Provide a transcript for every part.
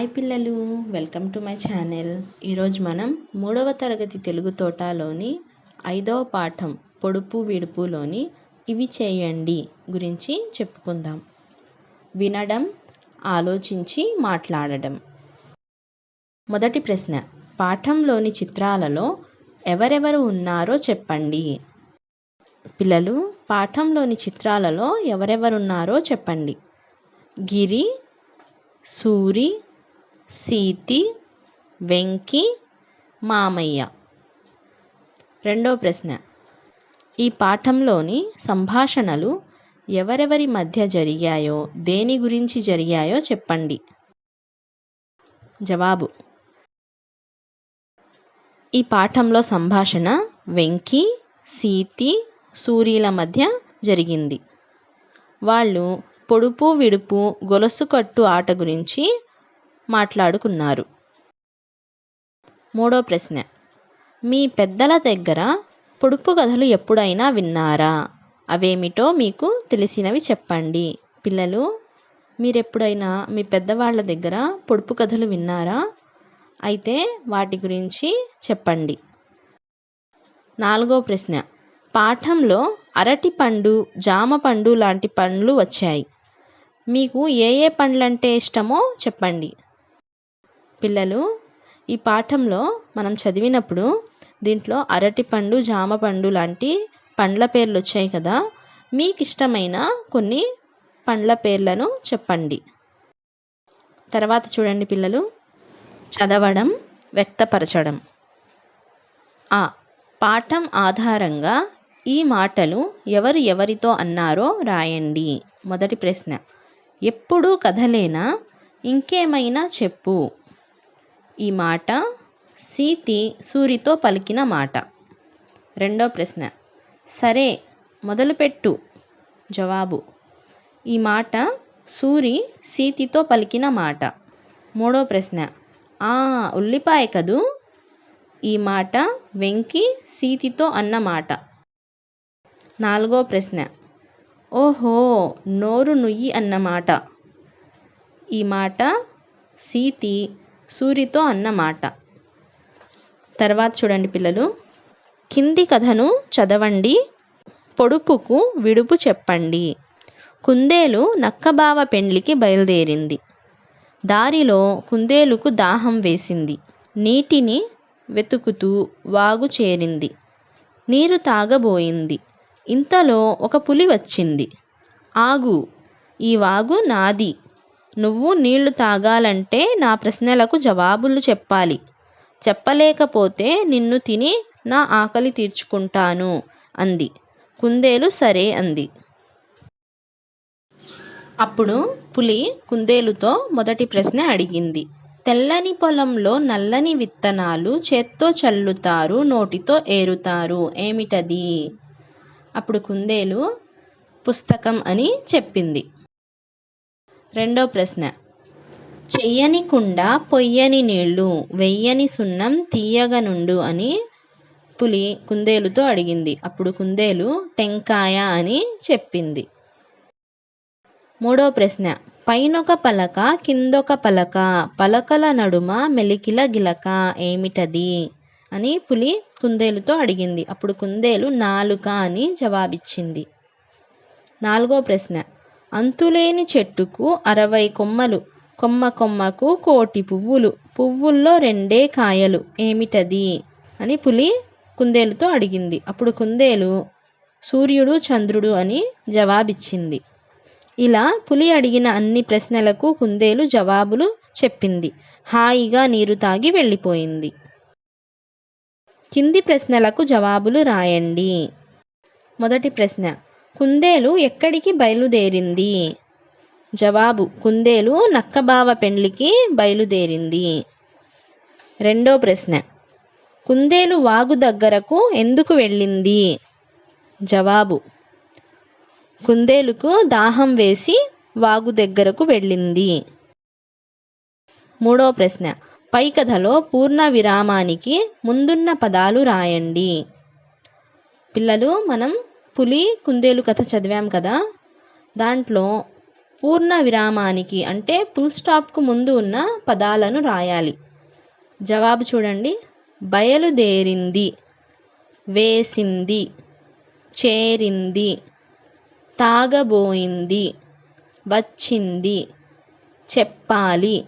Hi పిల్లలు welcome to my channel. ఈరోజు మనం మూడవ తరగతి తెలుగు తోటలోని ఐదవ పాఠం పొడుపు విడుపులోని ఇవి చేయండి గురించి చెప్పుకుందాం. వినడం ఆలోచించి మాట్లాడడం. మొదటి ప్రశ్న పాఠంలోని చిత్రాలలో ఎవరెవరు ఉన్నారో చెప్పండి. పిల్లలు పాఠంలోని చిత్రాలలో ఎవరెవరున్నారో చెప్పండి. గిరి సూరి సీతి వెంకి మామయ్య. రెండో ప్రశ్న. ఈ పాఠంలోని సంభాషణలు ఎవరెవరి మధ్య జరిగాయో దేని గురించి జరిగాయో చెప్పండి. జవాబు. ఈ పాఠంలో సంభాషణ వెంకి సీతి సూరీల మధ్య జరిగింది. వాళ్ళు పొడుపు విడుపు గొలుసు కట్టు ఆట గురించి మాట్లాడుకున్నారు. మూడో ప్రశ్న. మీ పెద్దల దగ్గర పొడుపు కథలు ఎప్పుడైనా విన్నారా? అవేమిటో మీకు తెలిసినవి చెప్పండి. పిల్లలు మీరెప్పుడైనా మీ పెద్దవాళ్ళ దగ్గర పొడుపు కథలు విన్నారా? అయితే వాటి గురించి చెప్పండి. నాలుగో ప్రశ్న. పాఠంలో అరటి పండు జామ పండు లాంటి పండ్లు వచ్చాయి. మీకు ఏ ఏ పండ్లంటే ఇష్టమో చెప్పండి. పిల్లలు ఈ పాఠంలో మనం చదివినప్పుడు దీంట్లో అరటిపండు జామ పండు లాంటి పండ్ల పేర్లు వచ్చాయి కదా. మీకు ఇష్టమైన కొన్ని పండ్ల పేర్లను చెప్పండి. తర్వాత చూడండి పిల్లలు. చదవడం వ్యక్తపరచడం. ఆ పాఠం ఆధారంగా ఈ మాటలు ఎవరు ఎవరితో అన్నారో రాయండి. మొదటి ప్రశ్న. ఎప్పుడూ కథలేనా? ఇంకేమైనా చెప్పు. ఈ మాట సీతి సూరితో పలికిన మాట. రెండో ప్రశ్న. సరే మొదలుపెట్టు జవాబు. ఈ మాట సూరి సీతితో పలికిన మాట. మూడో ప్రశ్న. ఆ ఉల్లిపాయ కదూ? ఈ మాట వెంకి సీతితో అన్న మాట. నాలుగో ప్రశ్న. ఓహో నోరు నుయ్యి అన్నమాట ఈ మాట సీతి సూరితో అన్నమాట. తర్వాత చూడండి పిల్లలు. కింది కథను చదవండి పొడుపుకు విడుపు చెప్పండి. కుందేలు నక్కబావ పెండ్లికి బయలుదేరింది. దారిలో కుందేలుకు దాహం వేసింది. నీటిని వెతుకుతూ వాగు చేరింది. నీరు తాగబోయింది. ఇంతలో ఒక పులి వచ్చింది. ఆగు ఈ వాగు నాది. నువ్వు నీళ్ళు తాగాలంటే నా ప్రశ్నలకు జవాబులు చెప్పాలి. చెప్పలేకపోతే నిన్ను తిని నా ఆకలి తీర్చుకుంటాను అంది. కుందేలు సరే అంది. అప్పుడు పులి కుందేలుతో మొదటి ప్రశ్న అడిగింది. తెల్లని పొలంలో నల్లని విత్తనాలు చేత్తో చల్లుతారు నోటితో ఏరుతారు ఏమిటది? అప్పుడు కుందేలు పుస్తకం అని చెప్పింది. రెండో ప్రశ్న. చెయ్యని కుండ పొయ్యని నీళ్ళు వెయ్యని సున్నం తీయగనుండు అని పులి కుందేలుతో అడిగింది. అప్పుడు కుందేలు టెంకాయ అని చెప్పింది. మూడో ప్రశ్న. పైనొక పలక కిందొక పలక పలకల నడుమ మెలికిల గిలక ఏమిటది అని పులి కుందేలుతో అడిగింది. అప్పుడు కుందేలు నాలుక అని జవాబిచ్చింది. నాలుగో ప్రశ్న. అంతులేని చెట్టుకు అరవై కొమ్మలు కొమ్మ కొమ్మకు కోటి పువ్వులు పువ్వుల్లో రెండే కాయలు. ఏమిటది? అని పులి కుందేలుతో అడిగింది. అప్పుడు కుందేలు సూర్యుడు చంద్రుడు అని జవాబిచ్చింది. ఇలా పులి అడిగిన అన్ని ప్రశ్నలకు కుందేలు జవాబులు చెప్పింది. హాయిగా నీరు తాగి వెళ్ళిపోయింది. కింది ప్రశ్నలకు జవాబులు రాయండి. మొదటి ప్రశ్న కుందేలు ఎక్కడికి బయలుదేరింది? జవాబు కుందేలు నక్కబావ పెండ్లికి బయలుదేరింది. రెండో ప్రశ్న కుందేలు వాగు దగ్గరకు ఎందుకు వెళ్ళింది? జవాబు కుందేలుకు దాహం వేసి వాగు దగ్గరకు వెళ్ళింది. మూడో ప్రశ్న పై కథలో పూర్ణ విరామానికి ముందున్న పదాలు రాయండి. పిల్లలు మనం పులి కుందేలు కథ చదివాం కదా? దాంట్లో పూర్ణ విరామానికి అంటే ఫుల్ స్టాప్కు ముందు ఉన్న పదాలను రాయాలి. జవాబు చూడండి. బయలుదేరింది వేసింది చేరింది తాగబోయింది వచ్చింది చెప్పాలి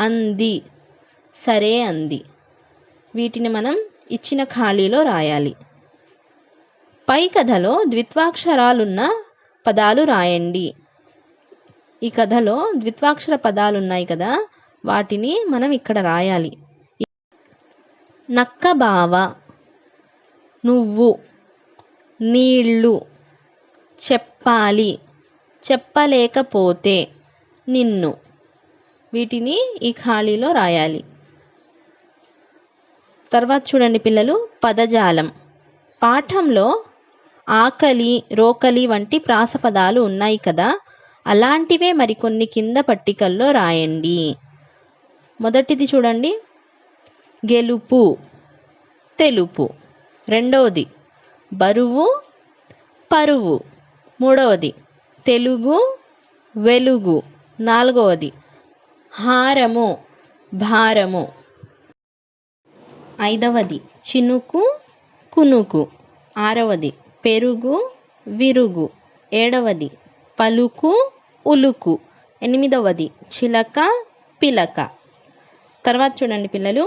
అంది సరే అంది. వీటిని మనం ఇచ్చిన ఖాళీలో రాయాలి. పై కథలో ద్విత్వాక్షరాలున్న పదాలు రాయండి. ఈ కథలో ద్విత్వాక్షర పదాలు ఉన్నాయి కదా వాటిని మనం ఇక్కడ రాయాలి. నక్కబావ నువ్వు నీళ్ళు చెప్పాలి చెప్పలేకపోతే నిన్ను. వీటిని ఈ ఖాళీలో రాయాలి. తర్వాత చూడండి పిల్లలు పదజాలం. పాఠంలో ఆకలి రోకలి వంటి ప్రాసపదాలు ఉన్నాయి కదా? అలాంటివే మరికొన్ని కింద పట్టికల్లో రాయండి. మొదటిది చూడండి. గెలుపు తెలుపు. రెండవది బరువు పరువు. మూడవది తెలుగు వెలుగు. నాలుగవది హారము భారము. ఐదవది చినుకు కునుకు. ఆరవది పెరుగు విరుగు. ఏడవది పలుకు ఉలుకు. ఎనిమిదవది చిలక పిలక. తర్వాత చూడండి పిల్లలు.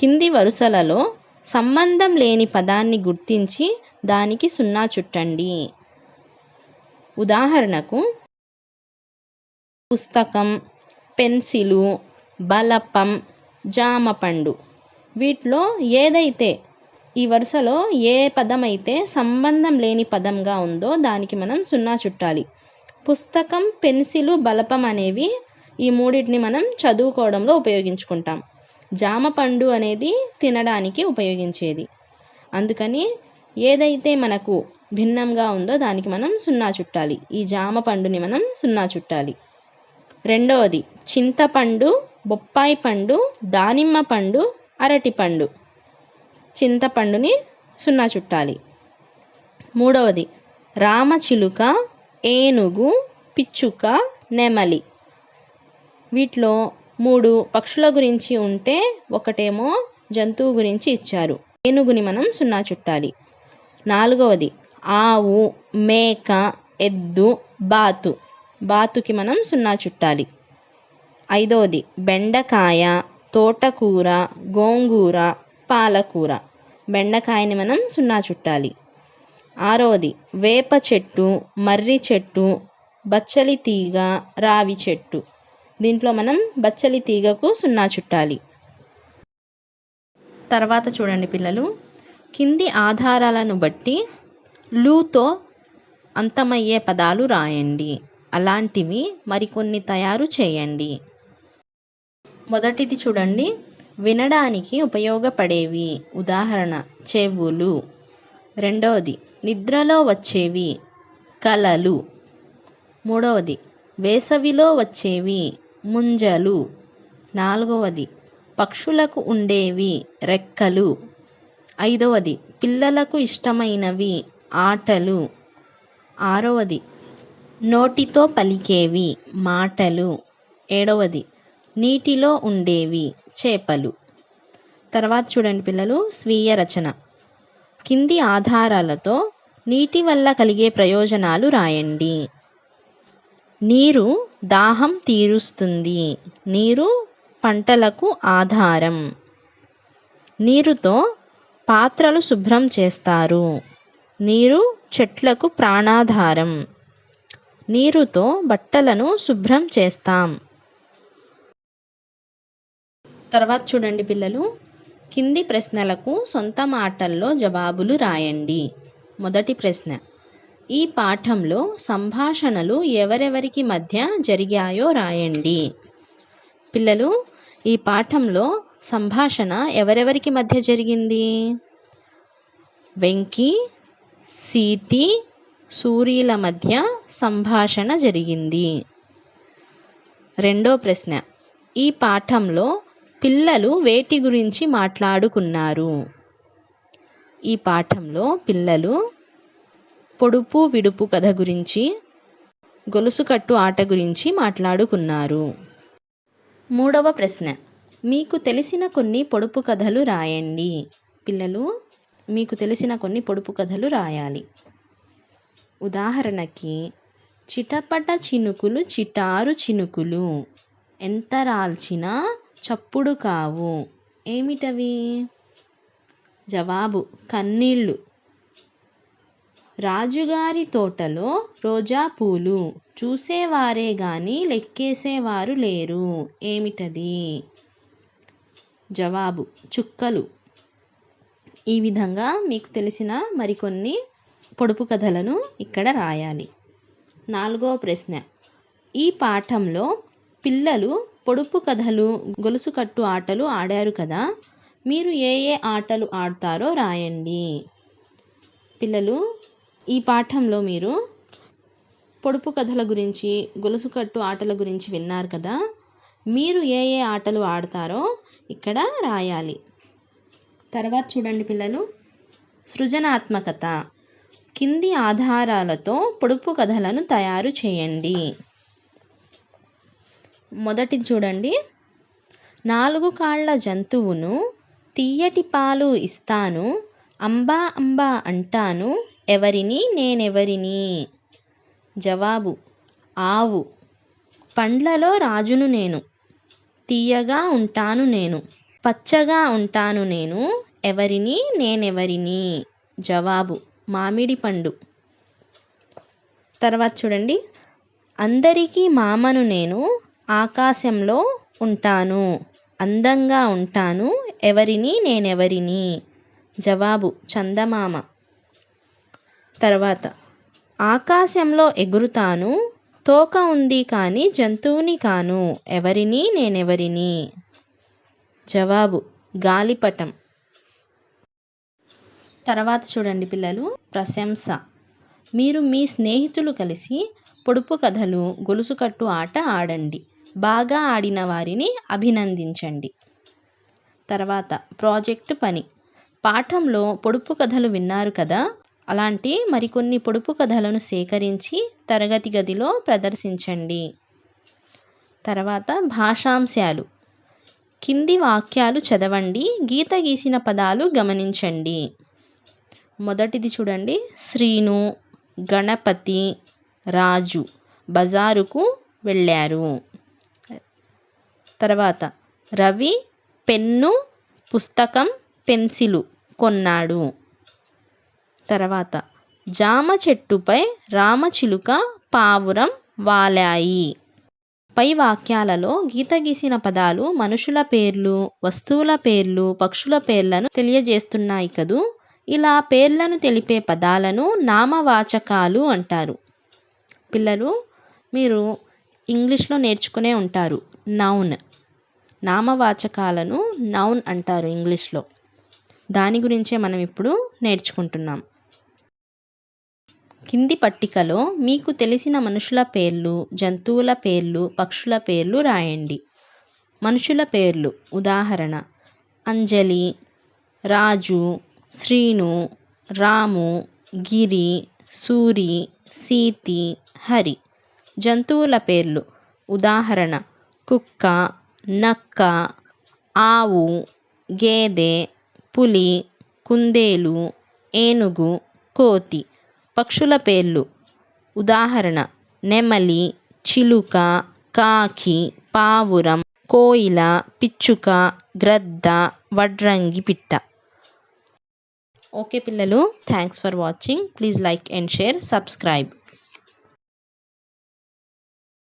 కింది వరుసలలో సంబంధం లేని పదాన్ని గుర్తించి దానికి సున్నా చుట్టండి. ఉదాహరణకు పుస్తకం పెన్సిలు బలపం జామపండు వీటిలో ఏదైతే ఈ వరుసలో ఏ పదం అయితే సంబంధం లేని పదంగా ఉందో దానికి మనం సున్నా చుట్టాలి. పుస్తకం పెన్సిలు బలపం అనేవి ఈ మూడింటిని మనం చదువుకోవడంలో ఉపయోగించుకుంటాం. జామ పండు అనేది తినడానికి ఉపయోగించేది. అందుకని ఏదైతే మనకు భిన్నంగా ఉందో దానికి మనం సున్నా చుట్టాలి. ఈ జామ పండుని మనం సున్నా చుట్టాలి. రెండవది చింతపండు బొప్పాయి పండు దానిమ్మ పండు అరటిపండు చింతపండుని సున్నా చుట్టాలి. మూడవది రామచిలుక ఏనుగు పిచ్చుక నెమలి. వీటిలో మూడు పక్షుల గురించి ఉంటే ఒకటేమో జంతువు గురించి ఇచ్చారు. ఏనుగుని మనం సున్నా చుట్టాలి. నాలుగవది ఆవు మేక ఎద్దు బాతు. బాతుకి మనం సున్నా చుట్టాలి. ఐదవది బెండకాయ తోటకూర గోంగూర పాలకూర. బెండకాయని మనం సున్నా చుట్టాలి. ఆరవది వేప చెట్టు మర్రి చెట్టు బచ్చలి తీగ రావి చెట్టు. దీంట్లో మనం బచ్చలి తీగకు సున్నా చుట్టాలి. తర్వాత చూడండి పిల్లలు. కింది ఆధారాలను బట్టి లూతో అంతమయ్యే పదాలు రాయండి. అలాంటివి మరికొన్ని తయారు చేయండి. మొదటిది చూడండి. వినడానికి ఉపయోగపడేవి. ఉదాహరణ చెవులు. రెండవది నిద్రలో వచ్చేవి. కలలు. మూడవది వేసవిలో వచ్చేవి. ముంజలు. నాలుగవది పక్షులకు ఉండేవి. రెక్కలు. ఐదవది పిల్లలకు ఇష్టమైనవి. ఆటలు. ఆరవది నోటితో పలికేవి. మాటలు. ఏడవది నీటిలో ఉండేవి చేపలు. తర్వాత చూడండి పిల్లలు స్వీయ రచన. కింది ఆధారాలతో నీటి వల్ల కలిగే ప్రయోజనాలు రాయండి. నీరు దాహం తీరుస్తుంది. నీరు పంటలకు ఆధారం. నీరుతో పాత్రలు శుభ్రం చేస్తారు. నీరు చెట్లకు ప్రాణాధారం. నీరుతో బట్టలను శుభ్రం చేస్తాం. తర్వాత చూడండి పిల్లలు. కింది ప్రశ్నలకు సొంత మాటల్లో జవాబులు రాయండి. మొదటి ప్రశ్న. ఈ పాఠంలో సంభాషణలు ఎవరెవరికి మధ్య జరిగాయో రాయండి. పిల్లలు ఈ పాఠంలో సంభాషణ ఎవరెవరికి మధ్య జరిగింది? వెంకీ సీతి సూర్యుల మధ్య సంభాషణ జరిగింది. రెండో ప్రశ్న. ఈ పాఠంలో పిల్లలు వేటి గురించి మాట్లాడుకున్నారు? ఈ పాఠంలో పిల్లలు పొడుపు విడుపు కథ గురించి గొలుసుకట్టు ఆట గురించి మాట్లాడుకున్నారు. మూడవ ప్రశ్న. మీకు తెలిసిన కొన్ని పొడుపు కథలు రాయండి. పిల్లలు మీకు తెలిసిన కొన్ని పొడుపు కథలు రాయాలి. ఉదాహరణకి చిటపట చినుకులు చిటారు చినుకులు. ఎంత రాల్చినా చప్పుడు కావు. ఏమిటవి? జవాబు కన్నీళ్ళు. రాజుగారి తోటలో రోజా పూలు. చూసేవారే గాని లెక్కేసేవారు లేరు. ఏమిటది? జవాబు చుక్కలు. ఈ విధంగా మీకు తెలిసిన మరికొన్ని పొడుపు కథలను ఇక్కడ రాయాలి. నాలుగో ప్రశ్న. ఈ పాఠంలో పిల్లలు పొడుపు కథలు గొలుసుకట్టు ఆటలు ఆడారు కదా? మీరు ఏ ఏ ఆటలు ఆడతారో రాయండి. పిల్లలు ఈ పాఠంలో మీరు పొడుపు కథల గురించి గొలుసుకట్టు ఆటల గురించి విన్నారు కదా? మీరు ఏ ఏ ఆటలు ఆడతారో ఇక్కడ రాయాలి. తర్వాత చూడండి పిల్లలు. సృజనాత్మకత. కింది ఆధారాలతో పొడుపు కథలను తయారు చేయండి. మొదటిది చూడండి. నాలుగు కాళ్ళ జంతువును తీయటి పాలు ఇస్తాను అంబా అంబా అంటాను ఎవరిని నేనెవరిని? జవాబు ఆవు. పండ్లలో రాజును నేను తీయగా ఉంటాను నేను పచ్చగా ఉంటాను నేను ఎవరిని నేనెవరిని? జవాబు మామిడి పండు. తర్వాత చూడండి. అందరికీ మామను నేను ఆకాశంలో ఉంటాను అందంగా ఉంటాను ఎవరిని నేనెవరిని? జవాబు చందమామ. తర్వాత ఆకాశంలో ఎగురుతాను తోక ఉంది కానీ జంతువుని కాను ఎవరిని నేనెవరిని? జవాబు గాలిపటం. తర్వాత చూడండి పిల్లలు ప్రశంస. మీరు మీ స్నేహితులు కలిసి పొడుపు కథలు గొలుసుకట్టు ఆట ఆడండి. బాగా ఆడిన వారిని అభినందించండి. తర్వాత ప్రాజెక్టు పని. పాఠంలో పొడుపు కథలు విన్నారు కదా? అలాంటి మరికొన్ని పొడుపు కథలను సేకరించి తరగతి గదిలో ప్రదర్శించండి. తర్వాత భాషాంశాలు. కింది వాక్యాలు చదవండి గీత గీసిన పదాలు గమనించండి. మొదటిది చూడండి. శ్రీను గణపతి రాజు బజారుకు వెళ్ళారు. తర్వాత రవి పెన్ను పుస్తకం పెన్సిలు కొన్నాడు. తర్వాత జామ చెట్టుపై రామచిలుక పావురం వాలాయి. పై వాక్యాలలో గీత గీసిన పదాలు మనుషుల పేర్లు వస్తువుల పేర్లు పక్షుల పేర్లను తెలియజేస్తున్నాయి కదూ? ఇలా పేర్లను తెలిపే పదాలను నామవాచకాలు అంటారు. పిల్లలు మీరు ఇంగ్లీష్లో నేర్చుకునే ఉంటారు నౌన్. నామవాచకాలను నౌన్ అంటారు ఇంగ్లీష్లో. దాని గురించే మనం ఇప్పుడు నేర్చుకుంటున్నాం. కింది పట్టికలో మీకు తెలిసిన మనుషుల పేర్లు జంతువుల పేర్లు పక్షుల పేర్లు రాయండి. మనుషుల పేర్లు ఉదాహరణ అంజలి రాజు శ్రీను రాము గిరి సూరి సీతి హరి. జంతువుల పేర్లు ఉదాహరణ కుక్క నక్క ఆవు గేదె పులి కుందేలు ఏనుగు కోతి. పక్షుల పేర్లు. ఉదాహరణ. నెమలి చిలుక కాకి పావురం కోయిల పిచ్చుక గ్రద్ద వడ్రంగి పిట్ట. ఓకే పిల్లలు thanks for watching please like and share subscribe